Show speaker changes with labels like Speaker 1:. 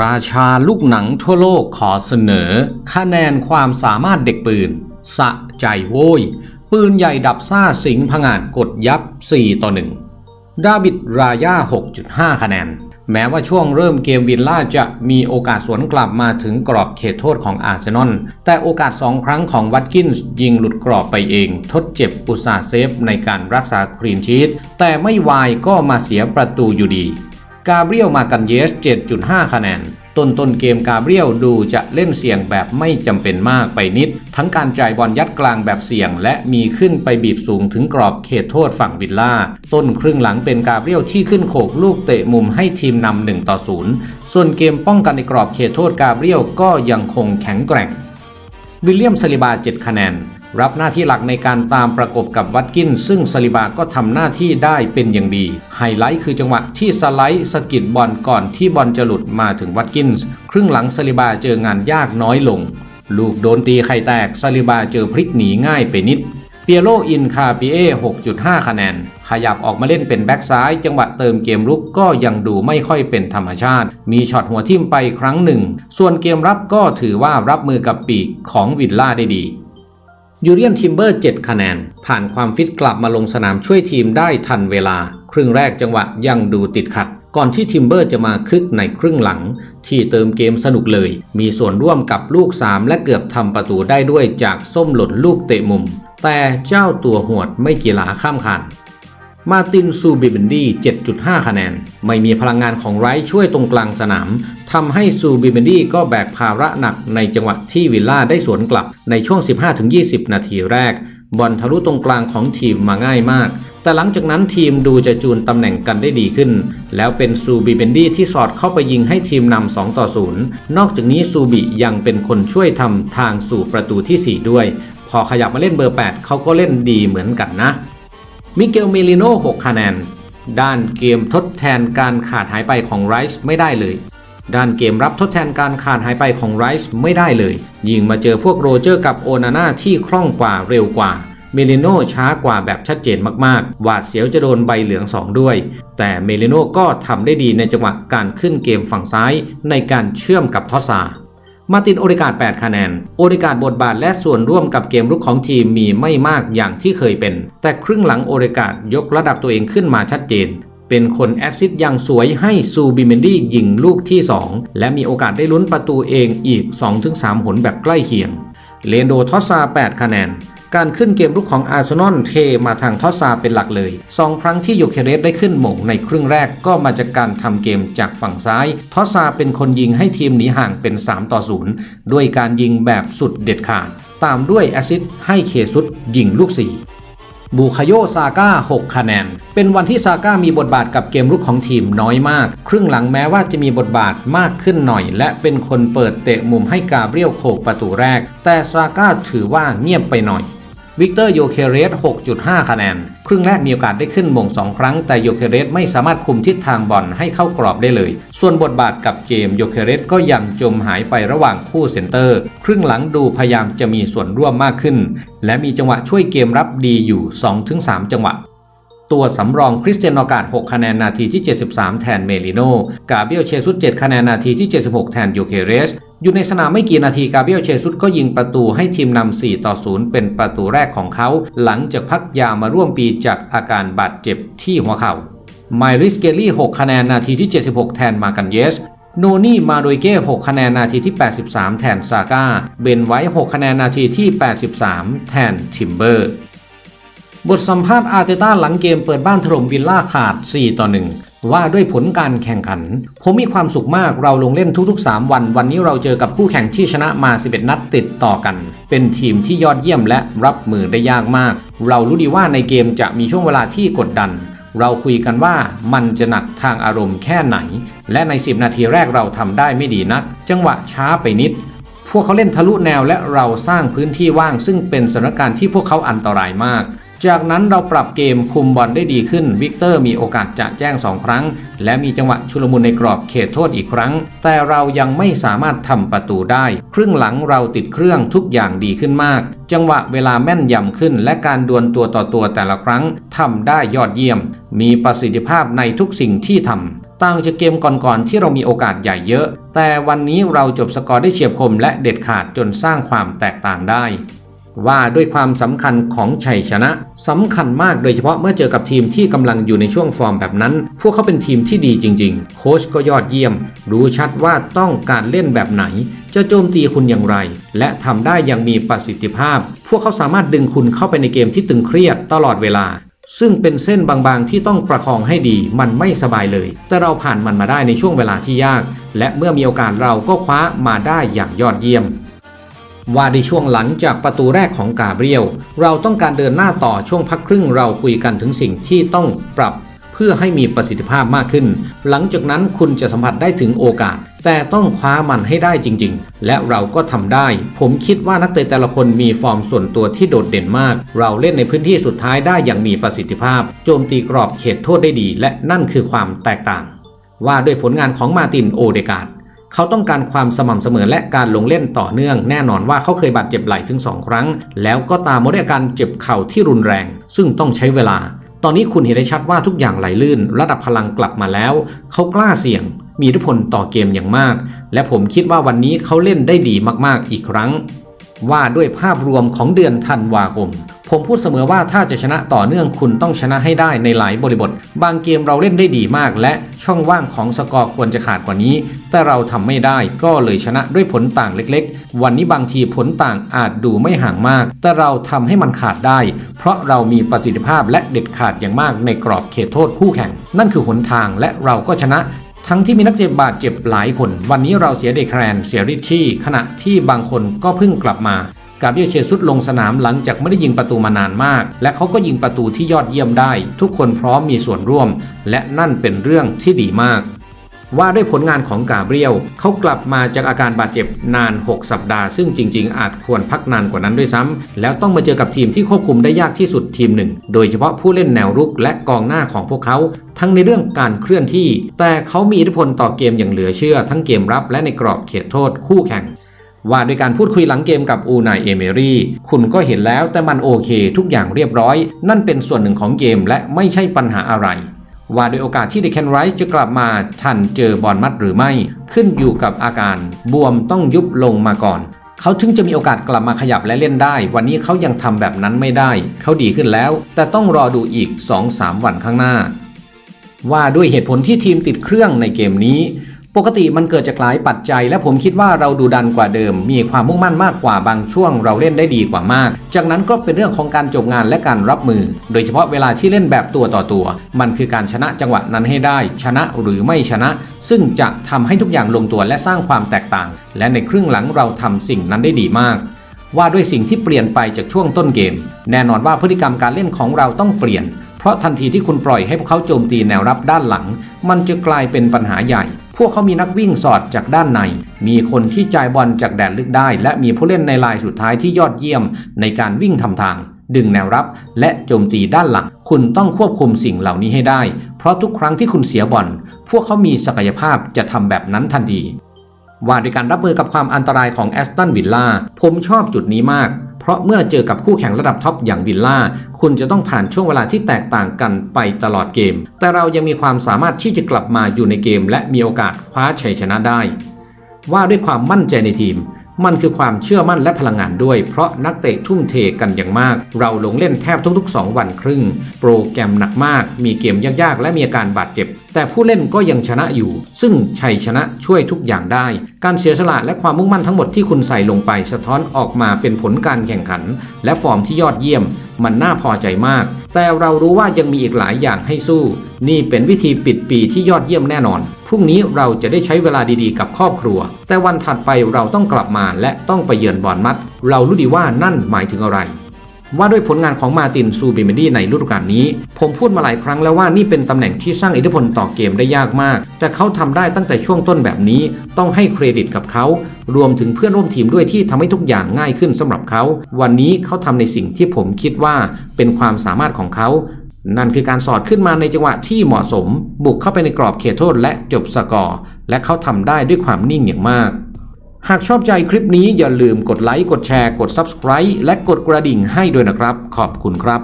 Speaker 1: ราชาลูกหนังทั่วโลกขอเสนอ คะแนนความสามารถเด็กปืน สะใจโว้ย ปืนใหญ่ดับซ่าสิงผงาดกดยับ 4 ต่อ 1 ดาบิดรายา 6.5 คะแนน แม้ว่าช่วงเริ่มเกมวินล่าจะมีโอกาสสวนกลับมาถึงกรอบเขตโทษของอาร์เซนอล แต่โอกาส2ครั้งของวัตกินส์ยิงหลุดกรอบไปเอง ทดเจ็บอุตสาเซฟในการรักษาคลีนชีตแต่ไม่วายก็มาเสียประตูอยู่ดี กาเบรียลมากันเยส 7.5 คะแนน ต้นต้นเกมกาเบรียลดูจะเล่นเสี่ยงแบบไม่จำเป็นมากไปนิด ทั้งการจ่ายบอลยัดกลางแบบเสี่ยง และมีขึ้นไปบีบสูงถึงกรอบเขตโทษฝั่งวิลล่า ต้นครึ่งหลังเป็นกาเบรียลที่ขึ้นโขกลูกเตะมุมให้ทีมนำ1ต่อ0ส่วนเกมป้องกันในกรอบเขตโทษกาเบรียลก็ยังคงแข็งแกร่ง วิลเลียมซาลิบา 7 คะแนน รับหน้าที่หลักในการตามประกบกับวัตกิน ซึ่งซาลิบาก็ทำหน้าที่ได้เป็นอย่างดี ไฮไลท์คือจังหวะที่สไลด์สกิดบอลก่อนที่บอลจะหลุดมาถึงวัตกินส์ครึ่งหลังซาลิบาเจองานยากน้อยลง ลูกโดนตีไข่แตกซาลิบาเจอพลิกหนีง่ายไปนิดเปียโรอินคาปิเอ6.5 คะแนน ขยับออกมาเล่นเป็นแบ็กซ้าย จังหวะเติมเกมรุกก็ยังดูไม่ค่อยเป็นธรรมชาติ มีช็อตหัวทิ่มไปครั้งหนึ่ง ส่วนเกมรับก็ถือว่ารับมือกับปีกของวิลล่าได้ดี ยูเรียนทิมเบอร์ 7 คะแนน ผ่านความฟิตกลับมาลงสนามช่วยทีมได้ทันเวลา ครึ่งแรกจังหวะยังดูติดขัด ก่อนที่ทิมเบอร์จะมาคึกในครึ่งหลัง ที่เติมเกมสนุกเลย มีส่วนร่วมกับลูก 3 และเกือบทำประตูได้ด้วยจากส้มหล่นลูกเตะมุม แต่เจ้าตัวหวดไม่กีฬาข้ามคัน มาตินซูบิเบนดี้7.5 คะแนน ไม่มีพลังงานของไรช่วยตรงกลางสนามทำให้ซูบิเบนดี้ก็แบกภาระหนักในจังหวะที่วิลล่าได้สวนกลับในช่วง 15-20 นาทีแรก บอลทะลุตรงกลางของทีมมาง่ายมาก แต่หลังจากนั้นทีมดูจะจูนตำแหน่งกันได้ดีขึ้น แล้วเป็นซูบิเบนดี้ที่สอดเข้าไปยิงให้ทีมนำ2ต่อ0นอกจากนี้ซูบิยังเป็นคนช่วยทำทางสู่ประตูที่ 4 ด้วย พอขยับมาเล่นเบอร์ 8เขาก็เล่นดีเหมือนกันนะ มิเกลเมลิโน่6คะแนน ด้านเกมทดแทนการขาดหายไปของไรส์ไม่ได้เลย ด้านเกมรับทดแทนการขาดหายไปของไรส์ไม่ได้เลย ยิงมาเจอพวกโรเจอร์กับโอนาน่าที่คล่องกว่าเร็วกว่าเมลิโน่ช้ากว่าแบบชัดเจนมากๆ หวาดเสียวจะโดนใบเหลือง 2 ด้วย แต่เมลิโน่ก็ทำได้ดีในจังหวะการขึ้นเกมฝั่งซ้ายในการเชื่อมกับทอสซา มาตินโอเดกาด8คะแนน โอเดกาดบทบาทและส่วนร่วมกับเกมรุกของทีมมีไม่มากอย่างที่เคยเป็น แต่ครึ่งหลังโอเดกาดยกระดับตัวเองขึ้นมาชัดเจน เป็นคนแอสซิสต์อย่างสวยให้ซูบิเมนดี้ยิงลูกที่ 2 และมีโอกาสได้ลุ้นประตูเองอีก 2-3 หนแบบใกล้เคียง เลนโดทอสซา 8 คะแนน การขึ้นเกมรุกของอาร์เซนอลเทมาทางทอสซาเป็นหลักเลยสองครั้งที่โยเคเรสได้ขึ้นหม่งในครึ่งแรกก็มาจากการทำเกมจากฝั่งซ้าย ทอสซาเป็นคนยิงให้ทีมหนีห่างเป็น 3 ต่อ 0 ด้วยการยิงแบบสุดเด็ดขาด ตามด้วยแอซิสให้เคซุสยิงลูก 4บูคาโยซาก้า 6 คะแนน เป็นวันที่ซาก้ามีบทบาทกับเกมรุกของทีมน้อยมาก ครึ่งหลังแม้ว่าจะมีบทบาทมากขึ้นหน่อย และเป็นคนเปิดเตะมุมให้กาเบรียลโขกประตูแรก แต่ซาก้าถือว่าเงียบไปหน่อย วิกเตอร์โยเคเรส 6.5 คะแนน ครึ่งแรกมีโอกาสได้ขึ้นมงสองครั้ง แต่โยเคเรสไม่สามารถคุมทิศทางบอลให้เข้ากรอบได้เลย ส่วนบทบาทกับเกมโยเคเรสก็ยังจมหายไประหว่างคู่เซนเตอร์ ครึ่งหลังดูพยายามจะมีส่วนร่วมมากขึ้น และมีจังหวะช่วยเกมรับดีอยู่ 2-3 จังหวะตัวสำรองคริสเตียนโอกาส 6 คะแนนนาทีที่ 73 แทนเมลิโน กาเบียลเชซุส7คะแนนนาทีที่ 76 แทนโยเคเรส อยู่ในสนามไม่กี่นาทีกาเบียลเชซุสก็ยิงประตูให้ทีมนำ4ต่อ0เป็นประตูแรกของเขา หลังจากพักยามาร่วมปีจากอาการบาดเจ็บที่หัวเข่าไมริสเกลลี่ 6 คะแนนนาทีที่ 76 แทนมากันเยสโนนี่มาโดยเก้ 6 คะแนนนาทีที่ 83 แทนซาก้า เบนไว้ 6 คะแนนนาทีที่ 83 แทนทิมเบอร์ บทสัมภาษณ์อาร์เตต้าหลังเกมเปิดบ้านถล่มวิลล่าขาด 4 ต่อ 1 ว่าด้วยผลการแข่งขัน ผมมีความสุขมากเราลงเล่นทุกๆ 3 วัน วันนี้เราเจอกับคู่แข่งที่ชนะมา 11 นัดติดต่อกัน เป็นทีมที่ยอดเยี่ยมและรับมือได้ยากมาก เรารู้ดีว่าในเกมจะมีช่วงเวลาที่กดดัน เราคุยกันว่ามันจะหนักทางอารมณ์แค่ไหน และใน 10 นาทีแรกเราทำได้ไม่ดีนัก จังหวะช้าไปนิด พวกเขาเล่นทะลุแนวและเราสร้างพื้นที่ว่าง ซึ่งเป็นสถานการณ์ที่พวกเขาอันตรายมาก จากนั้นเราปรับเกมคุมบอลได้ดีขึ้น วิกเตอร์มีโอกาสจะแจ้ง 2 ครั้ง และมีจังหวะชุลมุนในกรอบเขตโทษอีกครั้ง แต่เรายังไม่สามารถทำประตูได้ ครึ่งหลังเราติดเครื่องทุกอย่างดีขึ้นมาก จังหวะเวลาแม่นยำขึ้น และการดวลตัวต่อตัวแต่ละครั้งทำได้ยอดเยี่ยม มีประสิทธิภาพในทุกสิ่งที่ทำต่างจากเกมก่อนๆที่เรามีโอกาสใหญ่เยอะ แต่วันนี้เราจบสกอร์ได้เฉียบคมและเด็ดขาดจนสร้างความแตกต่างได้ ว่าด้วยความสำคัญของชัยชนะสำคัญมากโดยเฉพาะเมื่อเจอกับทีมที่กำลังอยู่ในช่วงฟอร์มแบบนั้น พวกเขาเป็นทีมที่ดีจริง ๆ โค้ชก็ยอดเยี่ยม รู้ชัดว่าต้องการเล่นแบบไหน จะโจมตีคุณอย่างไร และทำได้อย่างมีประสิทธิภาพ พวกเขาสามารถดึงคุณเข้าไปในเกมที่ตึงเครียดตลอดเวลาซึ่งเป็นเส้นบางๆที่ต้องประคองให้ดี มันไม่สบายเลย แต่เราผ่านมันมาได้ในช่วงเวลาที่ยาก และเมื่อมีโอกาสเราก็คว้ามาได้อย่างยอดเยี่ยม ว่าในช่วงหลังจากประตูแรกของกาเบรียล เราต้องการเดินหน้าต่อช่วงพักครึ่งเราคุยกันถึงสิ่งที่ต้องปรับเพื่อให้มีประสิทธิภาพมากขึ้น หลังจากนั้นคุณจะสัมผัสได้ถึงโอกาส แต่ต้องคว้ามันให้ได้จริง ๆ และเราก็ทำได้ ผมคิดว่านักเตะแต่ละคนมีฟอร์มส่วนตัวที่โดดเด่นมาก เราเล่นในพื้นที่สุดท้ายได้อย่างมีประสิทธิภาพ โจมตีกรอบเขตโทษได้ดี และนั่นคือความแตกต่าง ว่าด้วยผลงานของมาตินโอเดกาด เขาต้องการความสม่ำเสมอและการลงเล่นต่อเนื่อง แน่นอนว่าเขาเคยบาดเจ็บไหล่ถึง 2 ครั้ง แล้วก็ตามมาด้วยอาการเจ็บเข่าที่รุนแรง ซึ่งต้องใช้เวลา ตอนนี้คุณเห็นได้ชัดว่าทุกอย่างไหลลื่น ระดับพลังกลับมาแล้ว เขากล้าเสี่ยง มีอิทธิพลต่อเกมอย่างมาก และผมคิดว่าวันนี้เขาเล่นได้ดีมากๆอีกครั้ง ว่าด้วยภาพรวมของเดือนธันวาคม ผมพูดเสมอว่าถ้าจะชนะต่อเนื่องคุณต้องชนะให้ได้ในหลายบริบท บางเกมเราเล่นได้ดีมาก และช่องว่างของสกอร์ควรจะขาดกว่านี้ แต่เราทำไม่ได้ก็เลยชนะด้วยผลต่างเล็กๆ วันนี้บางทีผลต่างอาจดูไม่ห่างมาก แต่เราทำให้มันขาดได้ เพราะเรามีประสิทธิภาพและเด็ดขาดอย่างมากในกรอบเขตโทษคู่แข่ง นั่นคือหนทางและเราก็ชนะ ทั้งที่มีนักเจ็บบาดเจ็บหลายคน วันนี้เราเสียเดคแรนเสียริชี่ขณะที่บางคนก็เพิ่งกลับมากาเบียเชซุดลงสนามหลังจากไม่ได้ยิงประตูมานานมาก และเขาก็ยิงประตูที่ยอดเยี่ยมได้ ทุกคนพร้อมมีส่วนร่วม และนั่นเป็นเรื่องที่ดีมาก ว่าด้วยผลงานของกาเบรียลเขากลับมาจากอาการบาดเจ็บนาน 6 สัปดาห์ ซึ่งจริง ๆ อาจควรพักนานกว่านั้นด้วยซ้ำแล้วต้องมาเจอกับทีมที่ควบคุมได้ยากที่สุดทีมหนึ่ง โดยเฉพาะผู้เล่นแนวรุกและกองหน้าของพวกเขา ทั้งในเรื่องการเคลื่อนที่ แต่เขามีอิทธิพลต่อเกมอย่างเหลือเชื่อ ทั้งเกมรับและในกรอบเขตโทษคู่แข่งว่าด้วยการพูดคุยหลังเกมกับอูนายเอเมรี่ คุณก็เห็นแล้วแต่มันโอเค ทุกอย่างเรียบร้อย นั่นเป็นส่วนหนึ่งของเกมและไม่ใช่ปัญหาอะไร ว่าด้วยโอกาสที่เดคแคนไรส์จะกลับมาทันเจอบอลมัดหรือไม่ ขึ้นอยู่กับอาการ บวมต้องยุบลงมาก่อน เขาถึงจะมีโอกาสกลับมาขยับและเล่นได้ วันนี้เขายังทำแบบนั้นไม่ได้ เขาดีขึ้นแล้ว แต่ต้องรอดูอีก 2-3 วันข้างหน้า ว่าด้วยเหตุผลที่ทีมติดเครื่องในเกมนี้ ปกติมันเกิดจากหลายปัจจัย และผมคิดว่าเราดูดันกว่าเดิม มีความมุ่งมั่นมากกว่าบางช่วง เราเล่นได้ดีกว่ามาก จากนั้นก็เป็นเรื่องของการจบงานและการรับมือ โดยเฉพาะเวลาที่เล่นแบบตัวต่อตัว มันคือการชนะจังหวะนั้นให้ได้ ชนะหรือไม่ชนะ ซึ่งจะทำให้ทุกอย่างลงตัวและสร้างความแตกต่าง และในครึ่งหลังเราทำสิ่งนั้นได้ดีมากว่าด้วยสิ่งที่เปลี่ยนไปจากช่วงต้นเกม แน่นอนว่าพฤติกรรมการเล่นของเราต้องเปลี่ยน เพราะทันทีที่คุณปล่อยให้พวกเขาโจมตีแนวรับด้านหลัง มันจะกลายเป็นปัญหาใหญ่ พวกเขามีนักวิ่งสอดจากด้านใน มีคนที่จ่ายบอลจากแดนลึกได้ และมีผู้เล่นในลายสุดท้ายที่ยอดเยี่ยมในการวิ่งทำทาง ดึงแนวรับและโจมตีด้านหลัง คุณต้องควบคุมสิ่งเหล่านี้ให้ได้ เพราะทุกครั้งที่คุณเสียบอลพวกเขามีศักยภาพจะทำแบบนั้นทันที ว่าด้วยการรับมือกับความอันตรายของแอสตันวิลล่าผมชอบจุดนี้มาก เพราะเมื่อเจอกับคู่แข่งระดับท็อปอย่างวิลล่าคุณจะต้องผ่านช่วงเวลาที่แตกต่างกันไปตลอดเกม แต่เรายังมีความสามารถที่จะกลับมาอยู่ในเกม และมีโอกาสคว้าชัยชนะได้ ว่าด้วยความมั่นใจในทีม มันคือความเชื่อมั่นและพลังงานด้วย เพราะนักเตะทุ่มเทกันอย่างมาก เราลงเล่นแทบทุก ๆ 2 วันครึ่ง โปรแกรมหนักมาก มีเกมยากๆ และมีอาการบาดเจ็บ แต่ผู้เล่นก็ยังชนะอยู่ ซึ่งชัยชนะช่วยทุกอย่างได้ การเสียสละและความมุ่งมั่นทั้งหมดที่คุณใส่ลงไปสะท้อนออกมาเป็นผลการแข่งขัน และฟอร์มที่ยอดเยี่ยม มันน่าพอใจมาก แต่เรารู้ว่ายังมีอีกหลายอย่างให้สู้ นี่เป็นวิธีปิดปีที่ยอดเยี่ยมแน่นอน พรุ่งนี้เราจะได้ใช้เวลาดีๆกับครอบครัว แต่วันถัดไปเราต้องกลับมาและต้องไปเยือนบอลมัด เรารู้ดีว่านั่นหมายถึงอะไรว่าด้วยผลงานของมาร์ตินซูบิเมดี้ในฤดูกาลนี้ ผมพูดมาหลายครั้งแล้วว่านี่เป็นตำแหน่งที่สร้างอิทธิพลต่อเกมได้ยากมาก แต่เขาทำได้ตั้งแต่ช่วงต้นแบบนี้ ต้องให้เครดิตกับเขา รวมถึงเพื่อนร่วมทีมด้วยที่ทำให้ทุกอย่างง่ายขึ้นสำหรับเขา วันนี้เขาทำในสิ่งที่ผมคิดว่าเป็นความสามารถของเขา นั่นคือการสอดขึ้นมาในจังหวะที่เหมาะสม บุกเข้าไปในกรอบเขตโทษและจบสกอร์ และเขาทำได้ด้วยความนิ่งอย่างมาก หากชอบใจคลิปนี้อย่าลืมกดไลค์ กดแชร์ กด Subscribe และกดกระดิ่งให้ด้วยนะครับ ขอบคุณครับ